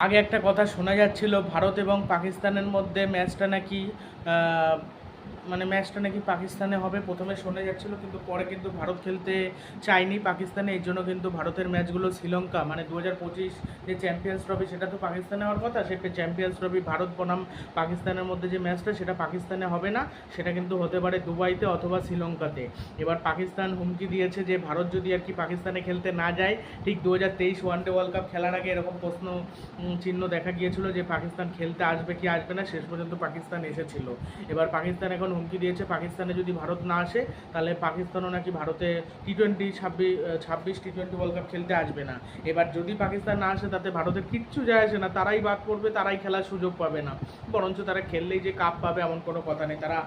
আগে একটা কথা শোনা যাচ্ছিল ভারত এবং পাকিস্তানের মধ্যে ম্যাচটা নাকি মানে ম্যাচটা নাকি পাকিস্তানে হবে, প্রথমে শোনা যাচ্ছিল, কিন্তু পরে কিন্তু ভারত খেলতে চায়নি পাকিস্তানে, এর জন্য কিন্তু ভারতের ম্যাচগুলো শ্রীলঙ্কা। মানে দু হাজার পঁচিশ যে চ্যাম্পিয়ন্স ট্রফি, সেটা তো পাকিস্তানে হওয়ার কথা সেটা চ্যাম্পিয়ন্স ট্রফি ভারত বনাম পাকিস্তানের মধ্যে যে ম্যাচটা, সেটা পাকিস্তানে হবে না, সেটা কিন্তু হতে পারে দুবাইতে অথবা শ্রীলঙ্কাতে। এবার পাকিস্তান হুমকি দিয়েছে যে, ভারত যদি আর কি পাকিস্তানে খেলতে না যায়, ঠিক দু হাজার তেইশ ওয়ানডে ওয়ার্ল্ড কাপ খেলার আগে এরকম প্রশ্ন চিহ্ন দেখা গিয়েছিল যে, পাকিস্তান খেলতে আসবে কি আসবে না, শেষ পর্যন্ত পাকিস্তান এসেছিল। এবার পাকিস্তান এখন হুমকি দিয়েছে পাকিস্তানে যদি ভারত না আসে, তাহলে পাকিস্তানও নাকি ভারতে টি টোয়েন্টি ছাব্বিশ ছাব্বিশ টি টোয়েন্টি ওয়ার্ল্ড কাপ খেলতে আসবে না। এবার যদি পাকিস্তান না আসে, তাতে ভারতের কিচ্ছু যায় আসে না, তারাই বাদ পড়বে, তারাই খেলার সুযোগ পাবে না। বরঞ্চ তারা খেললেই যে কাপ পাবে, এমন কোনো কথা নেই। তারা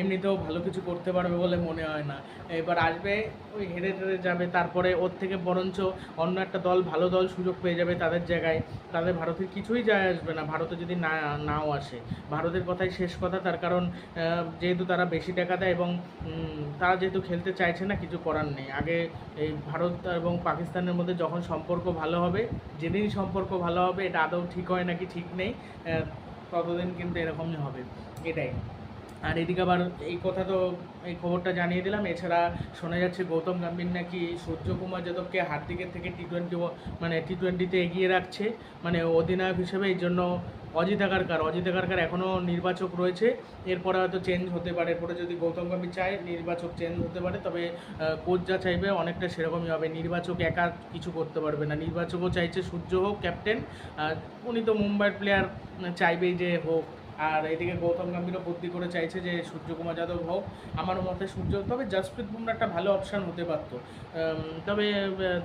এমনিতেও ভালো কিছু করতে পারবে বলে মনে হয় না। এবার আসবে, ওই হেরে টেরে যাবে, তারপরে ওর থেকে বরঞ্চ অন্য একটা দল, ভালো দল সুযোগ পেয়ে যাবে তাদের জায়গায়। তাদের ভারতের কিছুই যায় আসবে না, ভারতে যদি না, নাও আসে। ভারতের কথাই শেষ কথা, তার কারণ যেহেতু তারা বেশি টাকা দেয় এবং তারা যেহেতু খেলতে চাইছে না, কিছু করার নেই। আগে এই ভারত এবং পাকিস্তানের মধ্যে যখন সম্পর্ক ভালো হবে, যেদিন সম্পর্ক ভালো হবে, এটা আদৌ ঠিক হয় নাকি ঠিক নেই ততদিন কিন্তু এরকমই হবে। এটাই। আর এদিকে আবার এই কথা তো এই খবরটা জানিয়ে দিলাম। এছাড়া শোনা যাচ্ছে গৌতম গম্ভীর নাকি সূর্যকুমার যাদবকে হার্দিকের থেকে টি টোয়েন্টি মানে টি টোয়েন্টিতে এগিয়ে রাখছে। মানে অধিনায়ক হিসেবে এই জন্য অজিত আগারকার অজিত আগারকার এখনও নির্বাচক রয়েছে। এরপরে হয়তো চেঞ্জ হতে পারে। এরপরে যদি গৌতম গম্ভীর চায়, নির্বাচক চেঞ্জ হতে পারে। তবে কোচ যা চাইবে অনেকটা সেরকমই হবে। নির্বাচক একা কিছু করতে পারবে না। নির্বাচকও চাইছে সূর্য হোক ক্যাপ্টেন উনি তো মুম্বাইয়ের প্লেয়ার চাইবেই যে হোক। আর এদিকে গৌতম গম্ভীরও বুদ্ধি করে চাইছে যে সূর্যকুমার যাদব হোক আমার মতে সূর্য, তবে জসপ্রীত বুমরা একটা ভালো অপশান হতে পারতো। তবে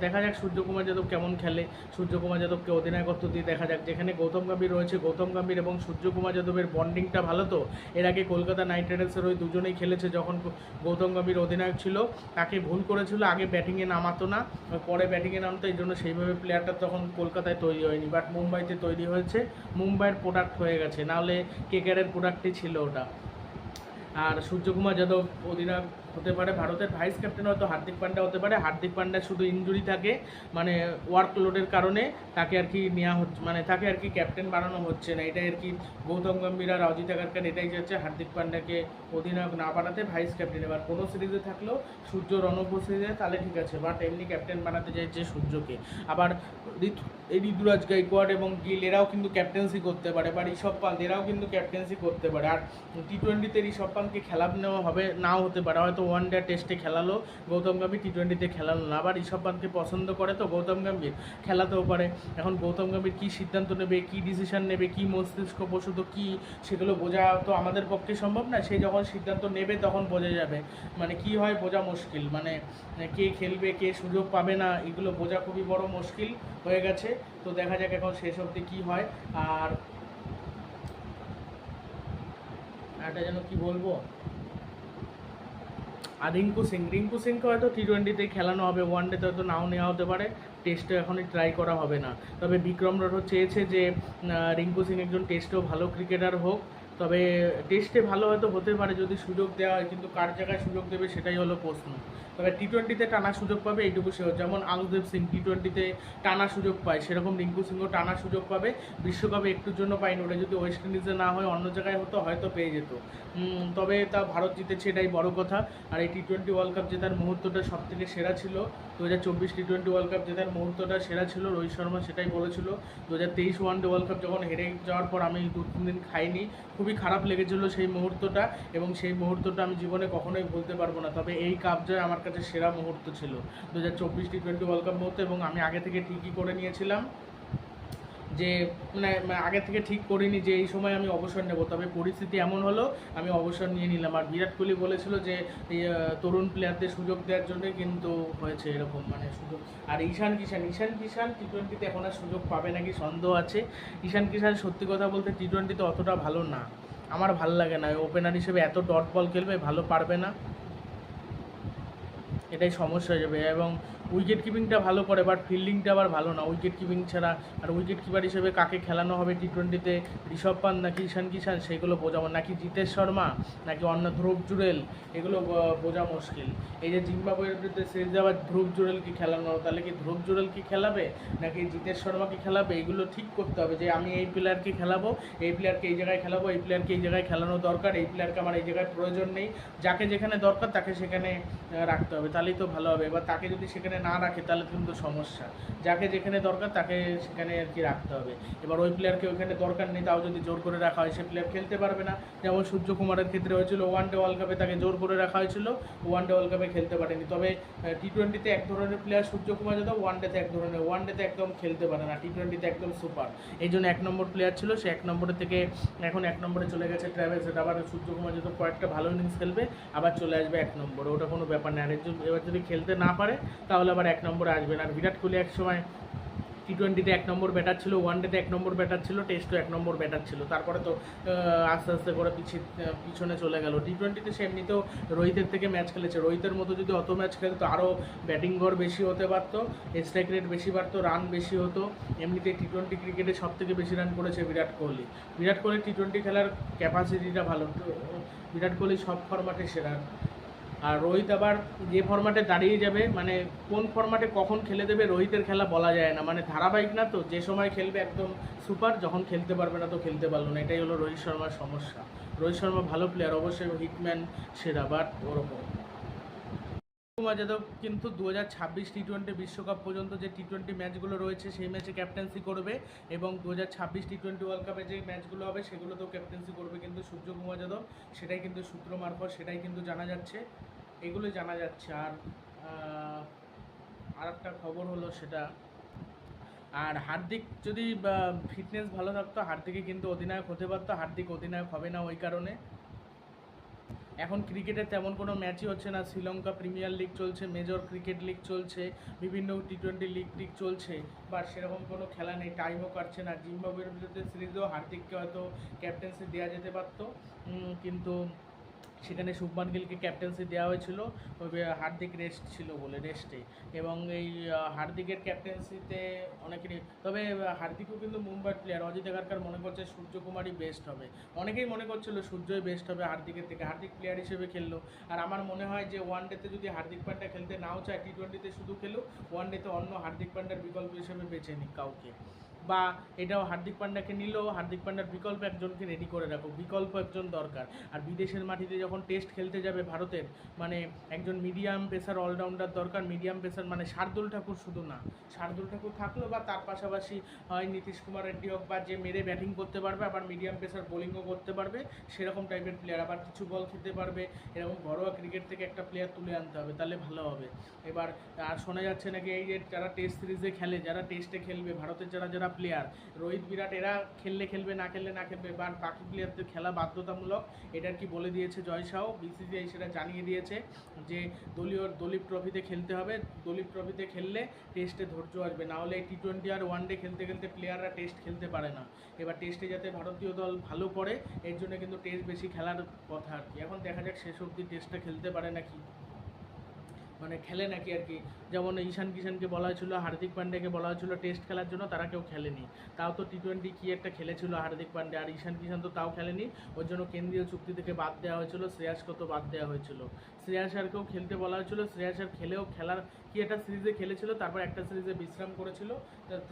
দেখা যাক সূর্যকুমার যাদব কেমন খেলে। সূর্যকুমার যাদবকে অধিনায়কত্ব দিয়ে দেখা যাক। যেখানে গৌতম গম্ভীর রয়েছে, গৌতম গম্ভীর এবং সূর্যকুমার যাদবের বন্ডিংটা ভালো তো? এর আগে কলকাতা নাইট রাইডার্সের ওই দুজনেই খেলেছে যখন গৌতম গম্ভীর অধিনায়ক ছিল। তাকে ভুল করেছিল, আগে ব্যাটিংয়ে নামাতো না। পরে ব্যাটিংয়ে নামতো, এই জন্য সেইভাবে প্লেয়ারটা তখন কলকাতায় তৈরি হয়নি। বাট মুম্বাইতে তৈরি হয়েছে। মুম্বাইয়ের প্রোডাক্ট হয়ে গেছে। নাহলে কেকেআরের প্রোডাক্টই ছিল ওটা। আর সূর্যকুমার যাদব অধিনায়ক হতে পারে, ভারতের ভাইস ক্যাপ্টেন হয়তো হার্দিক পান্ডা হতে পারে। হার্দিক পান্ডা শুধু ইঞ্জুরি থাকে মানে ওয়ার্কলোডের কারণে তাকে আর কি নেওয়া হচ্ছে মানে তাকে আর কি ক্যাপ্টেন বানানো হচ্ছে না। এটাই আর কি গৌতম গম্ভীর আর অজিত আগারকার এটাই যাচ্ছে হার্দিক পান্ডাকে অধিনায়ক না বানাতে ভাইস ক্যাপ্টেন এবার কোনো সিরিজে থাকলেও সূর্য রণব সিরিজে তাহলে ঠিক আছে। বাট এমনি ক্যাপ্টেন বানাতে চাইছে সূর্যকে। আবার ঋতুরাজ গাইকোয়াড এবং গিল, এরাও কিন্তু ক্যাপ্টেন্সি করতে পারে। বা ঋষভ পান্ত এরাও কিন্তু ক্যাপ্টেন্সি করতে পারে। আর টি টোয়েন্টিতে ঋষভ পান্তকে নেওয়া হবে, নাও হতে পারে। হয়তো ওয়ান ডে টেস্টে খেলালো, গৌতম গম্ভীর টি টোয়েন্টিতে খেলালো না আবার ঋষভ পান্তকে পছন্দ করে তো গৌতম গম্ভীর? খেলাতেও পারে। এখন গৌতম গম্ভীর কী সিদ্ধান্ত নেবে, কী ডিসিশন নেবে, কী মস্তিষ্ক প্রসূত কী, সেগুলো বোঝা তো আমাদের পক্ষে সম্ভব না। সে যখন সিদ্ধান্ত নেবে তখন বোঝা যাবে। মানে কি হয়, বোঝা মুশকিল। মানে কে খেলবে, কে সুযোগ পাবে না, এগুলো বোঝা খুবই বড় মুশকিল হয়ে গেছে। তো দেখা যাক এখন শেষ অবধি কী হয়। আর একটা যেন কি বলব? আর রিঙ্কু সিং। রিঙ্কু সিংকে হয়তো টি টোয়েন্টিতে খেলানো হবে ওয়ান ডেতে হয়তো নাও নেওয়া হতে পারে টেস্টে এখনই ট্রাই করা হবে না। তবে বিক্রম রথ চেয়েছে যে রিঙ্কু সিং একজন টেস্টেও ভালো ক্রিকেটার হোক তবে টেস্টে ভালো হয়তো হতে পারে যদি সুযোগ দেওয়া হয়, কিন্তু কার জায়গায় সুযোগ দেবে সেটাই হলো প্রশ্ন। তবে টি টোয়েন্টিতে টানা সুযোগ পাবে এইটুকু সে যেমন আংদেব সিং টি টোয়েন্টিতে টানা সুযোগ পায়, সেরকম রিঙ্কু সিংও টানা সুযোগ পাবে। বিশ্বকাপে একটুর জন্য পায়নি, ওটা যদি ওয়েস্ট ইন্ডিজে না হয়, অন্য জায়গায় হতো, হয়তো পেয়ে যেত। তবে তা ভারত জিতেছে, এটাই বড় কথা। আর এই টি টোয়েন্টি ওয়ার্ল্ড কাপ জেতার মুহূর্তটা সব থেকে সেরা ছিল। দু হাজার চব্বিশ টি টোয়েন্টি ওয়ার্ল্ড কাপ জেতার মুহূর্তটা সেরা ছিল, রোহিত শর্মা সেটাই বলেছিল। দু হাজার তেইশ ওয়ান ডে ওয়ার্ল্ড কাপ যখন হেরে যাওয়ার পর আমি দু তিন দিন খাইনি, খুবই খারাপ লেগেছিল সেই মুহূর্তটা এবং সেই মুহূর্তটা আমি জীবনে কখনোই ভুলতে পারব না। তবে এই কাপ জয় আমার কাছে সেরা মুহূর্ত ছিল দু হাজার চব্বিশ টি টোয়েন্টি ওয়ার্ল্ড কাপ মুহূর্ত এবং আমি আগে থেকে ঠিকই করে নিয়েছিলাম। যে মানে মানে আগে থেকে ঠিক করিনি যে, এই সময় আমি অবসর নেব। তবে পরিস্থিতি এমন হলো, আমি অবসর নিয়ে নিলাম। আর বিরাট কোহলি বলেছিল যে তরুণ প্লেয়ারদের সুযোগ দেওয়ার জন্যই কিন্তু হয়েছে এরকম মানে সুযোগ। আর ঈশান কিষান ঈশান কিষান টি টোয়েন্টিতে এখন আর সুযোগ পাবে নাকি সন্দেহ আছে। ঈশান কিষান সত্যি কথা বলতে টি টোয়েন্টিতে অতটা ভালো না। আমার ভালো লাগে না। ওপেনার হিসেবে এত ডট বল খেলবে, ভালো পারবে না। এটাই সমস্যা হয়ে যাবে। এবং উইকেট কিপিংটা ভালো করে বাট ফিল্ডিংটা আবার ভালো না। উইকেট কিপিং ছাড়া আর উইকেট কিপার হিসেবে কাকে খেলানো হবে টি টোয়েন্টিতে ঋষভ পান্ত নাকি ঈশান কিষান সেগুলো বোঝাবো। নাকি জিতেশ শর্মা? নাকি অন্য ধ্রুব জুরেল এগুলো বোঝা মুশকিল। এই যে জিম্বাবুয়ের বিরুদ্ধে সিরিজে আবার ধ্রুব জুরেলকে খেলানো, তাহলে কি ধ্রুব জুরেল কি খেলাবে? নাকি জিতেশ শর্মাকে খেলাবে? এগুলো ঠিক করতে হবে যে আমি এই প্লেয়ারকে খেলাবো, এই প্লেয়ারকে এই জায়গায় খেলাবো, এই প্লেয়ারকে এই জায়গায় খেলানো দরকার, এই প্লেয়ারকে আমার এই জায়গায় প্রয়োজন নেই। যাকে যেখানে দরকার তাকে সেখানে রাখতে হবে। তাহলেই তো ভালো হবে। এবার তাকে যদি সেখানে না রাখে, তাহলে কিন্তু সমস্যা। যাকে যেখানে দরকার তাকে সেখানে আর কি রাখতে হবে। এবার ওই প্লেয়ারকে ওইখানে দরকার নেই, তাও যদি জোর করে রাখা হয়, সে প্লেয়ার খেলতে পারবে না। যেমন সূর্যকুমারের ক্ষেত্রে হয়েছিল ওয়ান ডে ওয়ার্ল্ড কাপে তাকে জোর করে রাখা হয়েছিল ওয়ান ডে ওয়ার্ল্ড কাপে খেলতে পারেনি। তবে টি টোয়েন্টিতে এক ধরনের প্লেয়ার সূর্যকুমার যাদব ওয়ান ডেতে এক ধরনের ওয়ান ডেতে একদম খেলতে পারে না। টি টোয়েন্টিতে একদম সুপার এই জন্য এক নম্বর প্লেয়ার ছিল, সে এক নম্বরে থেকে এখন এক নম্বরে চলে গেছে ট্রাভেলস আবার সূর্যকুমার যাদব কয়েকটা ভালো ইনিংস খেলবে, আবার চলে আসবে এক নম্বরে। ওটা কোনো ব্যাপার না। আর এবার যদি খেলতে না পারে, তাহলে আবার এক নম্বরে আসবেন আর বিরাট কোহলি এক সময় টি টোয়েন্টিতে এক নম্বর ব্যাটার ছিল ওয়ান ডেতে এক নম্বর ব্যাটার ছিল টেস্টও এক নম্বর ব্যাটার ছিল। তারপরে তো আস্তে আস্তে করে পিছিয়ে পিছনে চলে গেল। টি টোয়েন্টিতে সে এমনিতেও রোহিতের থেকে ম্যাচ খেলেছে। রোহিতের মতো যদি অত ম্যাচ খেলতো আরও ব্যাটিং গড় বেশি হতে পারতো স্ট্রাইক রেট বেশি পারতো রান বেশি হতো। এমনিতে টি টোয়েন্টি ক্রিকেটে সব থেকে বেশি রান করেছে বিরাট কোহলি। বিরাট কোহলি টি টোয়েন্টি খেলার ক্যাপাসিটিটা ভালো। তো, বিরাট কোহলি সব ফরম্যাটে সেরা। আর রোহিত আবার যে ফরম্যাটে দাঁড়িয়ে যাবে মানে কোন ফরম্যাটে কখন খেলে দেবে রোহিতের খেলা বলা যায় না। মানে ধারাবাহিক না তো, যে সময় খেলবে একদম সুপার যখন খেলতে পারবে না তো খেলতে পারল না। এটাই হলো রোহিত শর্মার সমস্যা। রোহিত শর্মা ভালো প্লেয়ার অবশ্যই হিটম্যান সেরা বাট ওরকম। কুমার যাদব কিন্তু দু হাজার ছাব্বিশ টি টোয়েন্টি বিশ্বকাপ পর্যন্ত যে টি টোয়েন্টি ম্যাচগুলো রয়েছে, সেই ম্যাচে ক্যাপ্টেন্সি করবে এবং দু হাজার ছাব্বিশ টি টোয়েন্টি ওয়ার্ল্ড কাপে যে ম্যাচগুলো হবে, সেগুলোতেও ক্যাপ্টেন্সি করবে কিন্তু সূর্য কুমার যাদব। সেটাই কিন্তু সূত্র মারফত, সেটাই কিন্তু জানা যাচ্ছে। এগুলো জানা যাচ্ছে। আর আর একটা খবর হলো সেটা, আর হার্দিক যদি ফিটনেস ভালো থাকতো হার্দিকে কিন্তু অধিনায়ক হতে পারতো। হার্দিক অধিনায়ক হবে না ওই কারণে। এখন ক্রিকেটে তেমন কোনো ম্যাচই হচ্ছে না। শ্রীলঙ্কা প্রিমিয়ার লিগ চলছে মেজর ক্রিকেট লিগ চলছে, বিভিন্ন টি টোয়েন্টি লিগ টিগ চলছে, বা সেরকম কোনো খেলা নেই। টাইমও কাটছে না। জিম্বাবুয়ের বিরুদ্ধে সিরিজেও হার্দিককে হয়তো ক্যাপ্টেন্সি দেওয়া যেতে পারতো। কিন্তু সেখানে শুভমান গিলকে ক্যাপ্টেন্সি দেওয়া হয়েছিল হার্দিক রেস্ট ছিল বলে রেস্টে এবং এই হার্দিকের ক্যাপ্টেন্সিতে অনেকেরই তবে হার্দিকও কিন্তু মুম্বাইয়ের প্লেয়ার অজিত এগারকার মনে করছে সূর্যকুমারই বেস্ট হবে। অনেকেই মনে করছিল সূর্যই বেস্ট হবে হার্দিকের থেকে। হার্দিক প্লেয়ার হিসেবে খেললো। আর আমার মনে হয় যে ওয়ান ডেতে যদি হার্দিক পান্ডা খেলতে নাও চায় টি টোয়েন্টিতে শুধু খেলুক ওয়ান ডেতে অন্য হার্দিক পান্ডার বিকল্প হিসেবে বেছে নিক কাউকে। বা এটাও হার্দিক পান্ডাকে নিলেও হার্দিক পান্ডার বিকল্প একজনকে রেডি করে রাখো বিকল্প একজন দরকার। আর বিদেশের মাটিতে যখন টেস্ট খেলতে যাবে ভারতের মানে একজন মিডিয়াম পেসার অলরাউন্ডার দরকার মিডিয়াম পেসার মানে শার্দুল ঠাকুর শুধু না, শার্দুল ঠাকুর থাকল বা তার পাশাপাশি, হয় নীতিশ কুমার রেড্ডি হোক বা যে মেরে ব্যাটিং করতে পারবে, আবার মিডিয়াম পেসার বোলিংও করতে পারবে, সেরকম টাইপের প্লেয়ার আবার কিছু বল খেতে পারবে, এরকম ঘরোয়া ক্রিকেট থেকে একটা প্লেয়ার তুলে আনতে হবে, তাহলে ভালো হবে। এবার, আর শোনা যাচ্ছে নাকি এই যে যারা টেস্ট সিরিজে খেলে, যারা টেস্টে খেলবে, ভারতের যারা যারা প্লেয়ার রোহিত বিরাট, এরা খেললে খেলবে, না খেললে না খেলবে বা বাকি প্লেয়ারদের খেলা বাধ্যতামূলক। এটার কি বলে দিয়েছে জয় শাহ বিসিসিআই সেটা জানিয়ে দিয়েছে যে দলীয়, দলীপ ট্রফিতে খেলতে হবে। দলীপ ট্রফিতে খেললে টেস্টে ধৈর্য আসবে। না হলে টি টোয়েন্টি আর ওয়ান ডে খেলতে খেলতে প্লেয়াররা টেস্ট খেলতে পারে না। এবার টেস্টে যাতে ভারতীয় দল ভালো করে এর জন্য কিন্তু টেস্ট বেশি খেলার কথা আর কি। এখন দেখা যাক শেষ অবধি টেস্টটা খেলতে পারে নাকি। মানে খেলে নাকি আর কি? যেমন ঈশান কিষানকে বলা হয়েছিল, হার্দিক পান্ডেকে বলা হয়েছিল টেস্ট খেলার জন্য, তারা কেউ খেলেনি। তাও তো টি টোয়েন্টি কি একটা খেলেছিল হার্দিক পান্ডে, আর ঈশান কিষান তো তাও খেলেনি। ওর জন্য কেন্দ্রীয় চুক্তি থেকে বাদ দেওয়া হয়েছিল শ্রেয়াসকে তো বাদ দেওয়া হয়েছিল। শ্রেয়াস আরকেও খেলতে বলা হয়েছিল, শ্রেয়াস আর খেলেও খেলার কি একটা সিরিজে খেলেছিল, তারপর একটা সিরিজে বিশ্রাম করেছিল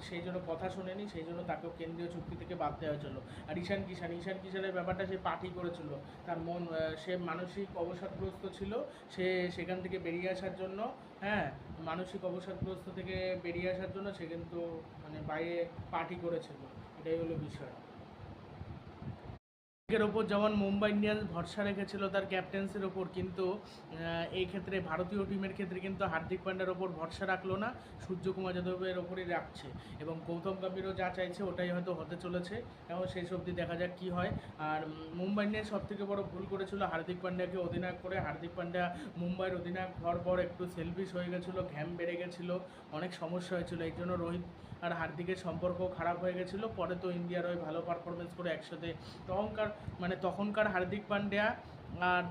সেই জন্য কথা শোনেনি, সেই জন্য তাকেও কেন্দ্রীয় চুক্তি থেকে বাদ দেওয়া হয়েছিল আর ঈশান কিষান ঈশান কিষানের ব্যাপারটা সে পার্টি করেছিল। তার মন সে মানসিক অবসাদগ্রস্ত ছিল, সে সেখান থেকে বেরিয়ে আসার জন্য হ্যাঁ মানসিক অবসাদগ্রস্ত থেকে বেরিয়ে আসার জন্য সে কিন্তু মানে বাইরে পার্টি করেছিল। এটাই হলো বিষয়। এর ওপর যেমন মুম্বাই ইন্ডিয়ান্স ভরসা রেখেছিল তার ক্যাপ্টেন্সির ওপর, কিন্তু এই ক্ষেত্রে ভারতীয় টিমের ক্ষেত্রে কিন্তু হার্দিক পান্ডার ওপর ভরসা রাখল না, সূর্যকুমার যাদবের ওপরই রাখছে এবং গৌতম গম্ভীরও যা চাইছে ওটাই হয়তো হতে চলেছে এবং শেষ অবধি দেখা যাক কি হয়। আর মুম্বাই ইন্ডিয়ান্স সব থেকে বড় ভুল করেছিল হার্দিক পান্ডাকে অধিনায়ক করে। হার্দিক পান্ডা মুম্বাইয়ের অধিনায়ক হওয়ার পর একটু সেলফিশ হয়ে গেছিল, ঘ্যাম বেড়ে গেছিল, অনেক সমস্যা হয়েছিল, এই জন্য রোহিত আর হার্দিকের সম্পর্ক খারাপ হয়ে গেছিল। পরে তো ইন্ডিয়ার ওই ভালো পারফরমেন্স করে একসাথে। তখনকার মানে তখনকার হার্দিক পান্ডিয়া আর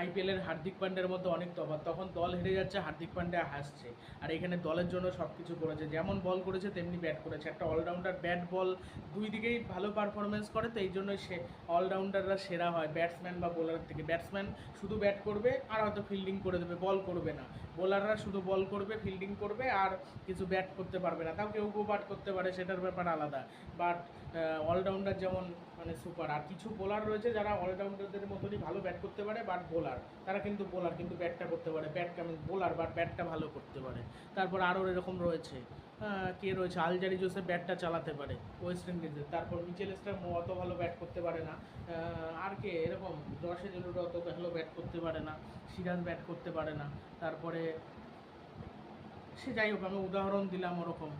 আইপিএলের হার্দিক পান্ডের মধ্যে অনেক তফাৎ। তখন দল হেরে যাচ্ছে, হার্দিক পান্ডে হাসছে। আর এখানে দলের জন্য সব কিছু করেছে। যেমন বল করেছে, তেমনি ব্যাট করেছে। একটা অলরাউন্ডার ব্যাট বল দুই দিকেই ভালো পারফরমেন্স করে, তো এই জন্যই সে অলরাউন্ডাররা সেরা হয় ব্যাটসম্যান বা বোলার থেকে। ব্যাটসম্যান শুধু ব্যাট করবে আর হয়তো ফিল্ডিং করে দেবে বল করবে না। বোলাররা শুধু বল করবে ফিল্ডিং করবে আর কিছু ব্যাট করতে পারবে না। তাও কেউ কেউ ব্যাট করতে পারে, সেটার ব্যাপার আলাদা। বাট অলরাউন্ডার যেমন মানে সুপার। আর কিছু বোলার রয়েছে যারা অলরাউন্ডারদের মতনই ভালো ব্যাট করতে পারে বাট বোলার তারা কিন্তু বোলার কিন্তু ব্যাটটা করতে পারে। ব্যাট কেমন? বোলার বাট ব্যাটটা ভালো করতে পারে। তারপর আরও এরকম রয়েছে। কে রয়েছে? আলজারি জোসেফ ব্যাটটা চালাতে পারে ওয়েস্ট ইন্ডিজের তারপর মিচেল অত ভালো ব্যাট করতে পারে না। আর কে? এরকম জশে জেলুর অত ভালো ব্যাট করতে পারে না। সিরাজ ব্যাট করতে পারে না। তারপরে সে যাই হোক, আমি উদাহরণ দিলাম ওরকম।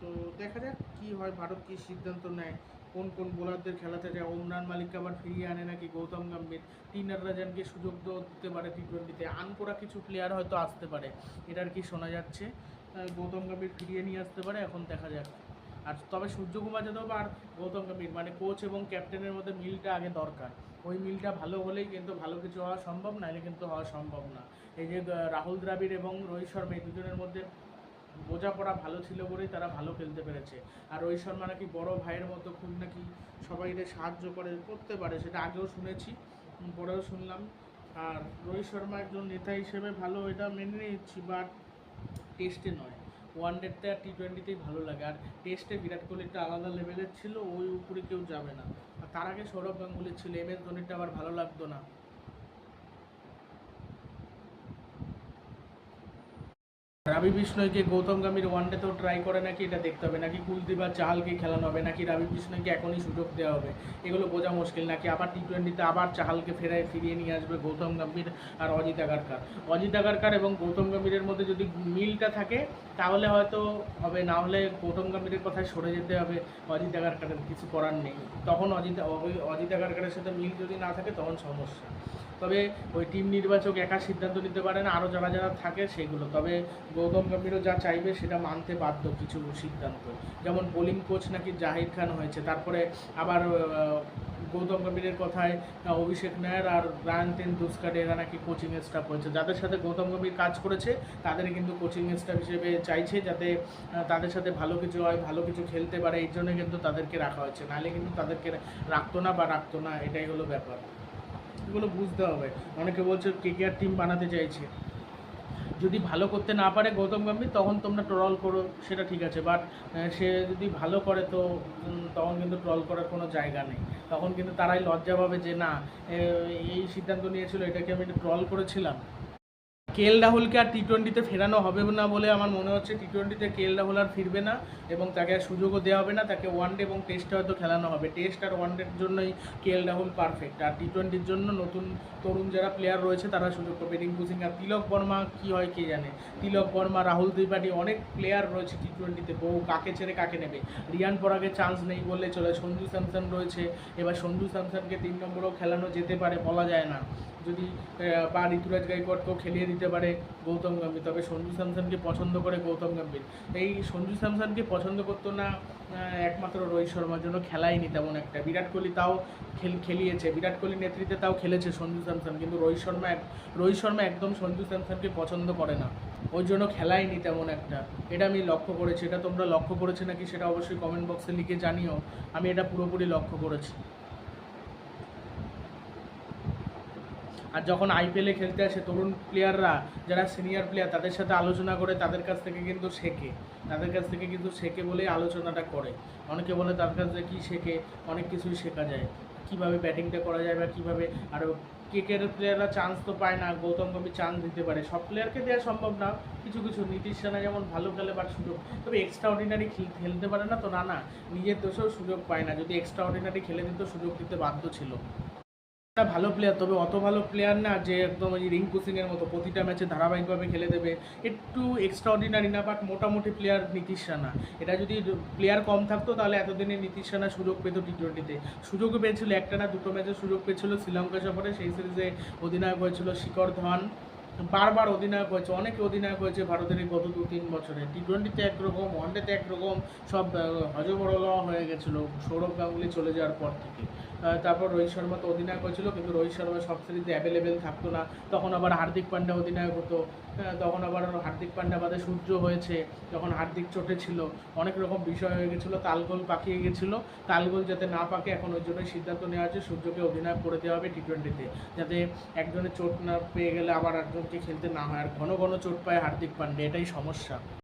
তো দেখা যাক কী হয়, ভারত কী সিদ্ধান্ত নেয়। কোন কোন বোলারদের খেলাতে যায় ওমরান মালিককে আবার ফিরিয়ে আনে নাকি গৌতম গম্ভীর? টিনার রাজানকে সুযোগ দিতে পারে টি টোয়েন্টিতে আনকোরা কিছু প্লেয়ার হয়তো আসতে পারে। এটার কি শোনা যাচ্ছে? গৌতম গম্ভীর ফিরিয়ে নিয়ে আসতে পারে, এখন দেখা যাক। আর তবে সূর্যকুমার যাদব আর গৌতম গম্ভীর মানে কোচ এবং ক্যাপ্টেনের মধ্যে মিলটা আগে দরকার। ওই মিলটা ভালো হলেই কিন্তু ভালো কিছু হওয়া সম্ভব, নাহলে কিন্তু হওয়া সম্ভব না। এই যে রাহুল দ্রাবিড় এবং রোহিত শর্মা এই দুজনের মধ্যে বোঝাপড়া ভালো ছিল বলেই তারা ভালো খেলতে পেরেছে। আর রোহিত শর্মা নাকি বড় ভাইয়ের মতো খুব নাকি সবাইকে সাহায্য করে, করতে পারে, সেটা আগেও শুনেছি পরেও শুনলাম। আর রোহিত শর্মা একজন নেতা হিসেবে ভালো, এটা মেনে নিচ্ছি বাট টেস্টে নয়। ওয়ান ডেতে আর টি টোয়েন্টিতেই ভালো লাগে। আর টেস্টে বিরাট কোহলিটা আলাদা লেভেলের ছিল, ওই উপরে কেউ যাবে না। আর তার আগে সৌরভ গাঙ্গুলি ছিল এম এস ধোনিটা আবার ভালো লাগতো না। রাবি বিষ্ণয়কে গৌতম গাম্ভীর ওয়ানডেতেও ট্রাই করে নাকি এটা দেখতে হবে, নাকি কুলদীপ আর চাহালকে খেলানো হবে, নাকি রাবি বিষ্ণয়কে এখনই সুযোগ দেওয়া হবে? এগুলো বোঝা মুশকিল, নাকি আবার টি টোয়েন্টিতে আবার চাহালকে ফেরায় ফিরিয়ে নিয়ে আসবে গৌতম গম্ভীর আর অজিত আগারকার? অজিত আগারকার এবং গৌতম গম্ভীরের মধ্যে যদি মিলটা থাকে, তাহলে হয়তো হবে, না হলে গৌতম গম্ভীরের কথায় সরে যেতে হবে, অজিত আগারকারের কিছু করার নেই। তখন অজিত অজিত আগারকারের সাথে মিল যদি না থাকে, তখন সমস্যা। তবে ওই টিম নির্বাচক একা সিদ্ধান্ত নিতে পারে না আরও যারা যারা থাকে, সেগুলো। তবে গৌতম গম্ভীরও যা চাইবে সেটা মানতে বাধ্য কিছু সিদ্ধান্ত। যেমন বোলিং কোচ নাকি জাহির খান হয়েছে। তারপরে আবার গৌতম গম্ভীরের কথায় অভিষেক নায়ার আর রায়ন তেন তেন্ডুস্কার এরা নাকি কোচিং স্টাফ হয়েছে। যাদের সাথে গৌতম গম্ভীর কাজ করেছে তাদের কিন্তু কোচিং স্টাফ হিসেবে চাইছে যাতে তাদের সাথে ভালো কিছু হয়, ভালো কিছু খেলতে পারে। এই জন্য কিন্তু তাদেরকে রাখা হয়েছে। নাহলে কিন্তু তাদেরকে রাখতো না বা রাখতো না। এটাই হলো ব্যাপার। এগুলো বুঝতে হবে। অনেকে বলছে কেকেআর টিম বানাতে চাইছে। যদি ভালো করতে না পারে গৌতম গম্ভীর, তখন তোমরা ট্রল করো, সেটা ঠিক আছে। বাট সে যদি ভালো করে তো তখন কিন্তু ট্রল করার কোনো জায়গা নেই। তখন কিন্তু তারাই লজ্জা পাবে যে, না এই সিদ্ধান্ত নিয়েছিল, এটাকে আমি ট্রল করেছিলাম। কে এল রাহুলকে আর টি টোয়েন্টিতে ফেরানো হবে না বলে আমার মনে হচ্ছে টি টোয়েন্টিতে কে এল রাহুল আর ফিরবে না এবং তাকে আর সুযোগও দেওয়া হবে না, তাকে ওয়ান ডে এবং টেস্টে হয়তো খেলানো হবে। টেস্ট আর ওয়ান ডের জন্যই কে এল রাহুল পারফেক্ট আর টি টোয়েন্টির জন্য নতুন তরুণ যারা প্লেয়ার রয়েছে তারা সুযোগ পাবে। রিঙ্কু সিং আর তিলক বর্মা কী হয় কে জানে? তিলক বর্মা, রাহুল ত্রিপাঠী অনেক প্লেয়ার রয়েছে টি টোয়েন্টিতে বহু কাকে ছেড়ে কাকে নেবে? রিয়ান পরাগে চান্স নেই বললে চলে। সঞ্জু স্যামসন রয়েছে। এবার সঞ্জু স্যামসনকে তিন নম্বরেও খেলানো যেতে পারে বলা যায় না। যদি বা ঋতুরাজ গাইকোয়াড়কেও খেলিয়ে দিতে পারে গৌতম গম্ভীর, তবে সঞ্জু স্যামসনকে পছন্দ করে গৌতম গম্ভীর। এই সঞ্জু স্যামসনকে পছন্দ করতো না একমাত্র রোহিত শর্মার জন্য খেলায়নি তেমন একটা। বিরাট কোহলি তাও খেল, খেলিয়েছে, বিরাট কোহলির নেতৃত্বে তাও খেলেছে সঞ্জু স্যামসন, কিন্তু রোহিত শর্মা রোহিত শর্মা একদম সঞ্জু স্যামসনকে পছন্দ করে না। ওই জন্য খেলায়নি তেমন একটা। এটা আমি লক্ষ্য করেছি। এটা তোমরা লক্ষ্য করেছ নাকি সেটা অবশ্যই কমেন্ট বক্সে লিখে জানিও। আমি এটা পুরোপুরি লক্ষ্য করেছি। আর যখন আইপিএলে খেলতে আসে, তরুণ প্লেয়াররা যারা সিনিয়র প্লেয়ার তাদের সাথে আলোচনা করে তাদের কাছ থেকে কিন্তু শেখে। তাদের কাছ থেকে কিন্তু শেখে বলেই আলোচনাটা করে। অনেকে বলে তার কাছ থেকে কী শেখে? অনেক কিছুই শেখা যায়। কীভাবে ব্যাটিংটা করা যায় বা কীভাবে আরও ক্রিকেট প্লেয়াররা চান্স তো পায় না, গৌতম গম্ভীর চান্স দিতে পারে। সব প্লেয়ারকে দেওয়া সম্ভব না। কিছু কিছু নীতিশ রানা যেমন ভালো খেলে বা সুযোগ, তবে এক্সট্রা অর্ডিনারি খেলতে পারে না তো না না। নিজের দোষেও সুযোগ পায় না। যদি এক্সট্রা অর্ডিনারি খেলে দিত, সুযোগ দিতে বাধ্য ছিল। একটা ভালো প্লেয়ার তবে অত ভালো প্লেয়ার না যে একদম ওই রিঙ্কু সিংয়ের মতো প্রতিটা ম্যাচে ধারাবাহিকভাবে খেলে দেবে। একটু এক্সট্রা অর্ডিনারি না বাট মোটামুটি প্লেয়ার নীতিশ রানা। এটা যদি প্লেয়ার কম থাকতো, তাহলে এতদিনে নীতিশ রানা সুযোগ পেত টি টোয়েন্টিতে সুযোগও পেয়েছিল একটা না, দুটো ম্যাচে সুযোগ পেয়েছিল শ্রীলঙ্কা সফরে। সেই সিরিজে অধিনায়ক হয়েছিল শিখর ধাওয়ান। বারবার অধিনায়ক হয়েছে, অনেকে অধিনায়ক হয়েছে ভারতের গত দু তিন বছরে। টি টোয়েন্টিতে একরকম ওয়ানডেতে একরকম, সব হজবরলা হয়ে গেছিল, সৌরভ গাঙ্গুলি চলে যাওয়ার পর থেকে। তারপর রোহিত শর্মা তো অধিনায়ক হয়েছিল, কিন্তু রোহিত শর্মা সব সিরিজে অ্যাভেলেবেল থাকতো না। তখন আবার হার্দিক পান্ডা অধিনায়ক হতো তখন আবার হার্দিক পান্ডা বাদে সূর্য হয়েছে, যখন হার্দিক চোটে ছিল। অনেক রকম বিষয় হয়ে গেছিল, তালগোল পাকিয়ে গেছিল। তালগোল যাতে না পাকে, এখন ওই জন্যই সিদ্ধান্ত নেওয়া হয়েছে, সূর্যকে অধিনায়ক করে দেওয়া হবে টি টোয়েন্টিতে যাতে একজনের চোট না পেয়ে গেলে আবার একজনকে খেলতে না হয় আর ঘন ঘন চোট পায় হার্দিক পান্ডে এটাই সমস্যা।